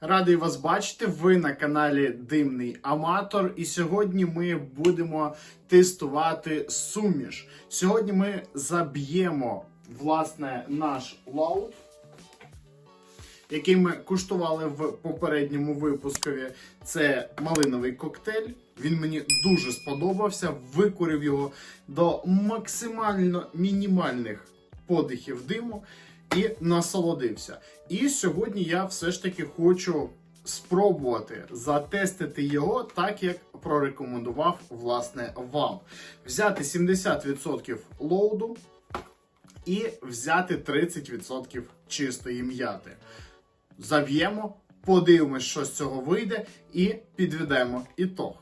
Радий вас бачити. Ви на каналі Димний Аматор. І сьогодні ми будемо тестувати суміш. Сьогодні ми заб'ємо власне наш лаут, який ми куштували в попередньому випускові. Це малиновий коктейль. Він мені дуже сподобався. Викурив його до максимально мінімальних подихів диму і насолодився. І сьогодні я все ж таки хочу спробувати затестити його так, як прорекомендував власне вам. Взяти 70% лоуду і взяти 30% чистої м'яти. Заб'ємо, подивимось, що з цього вийде, і підведемо ітог.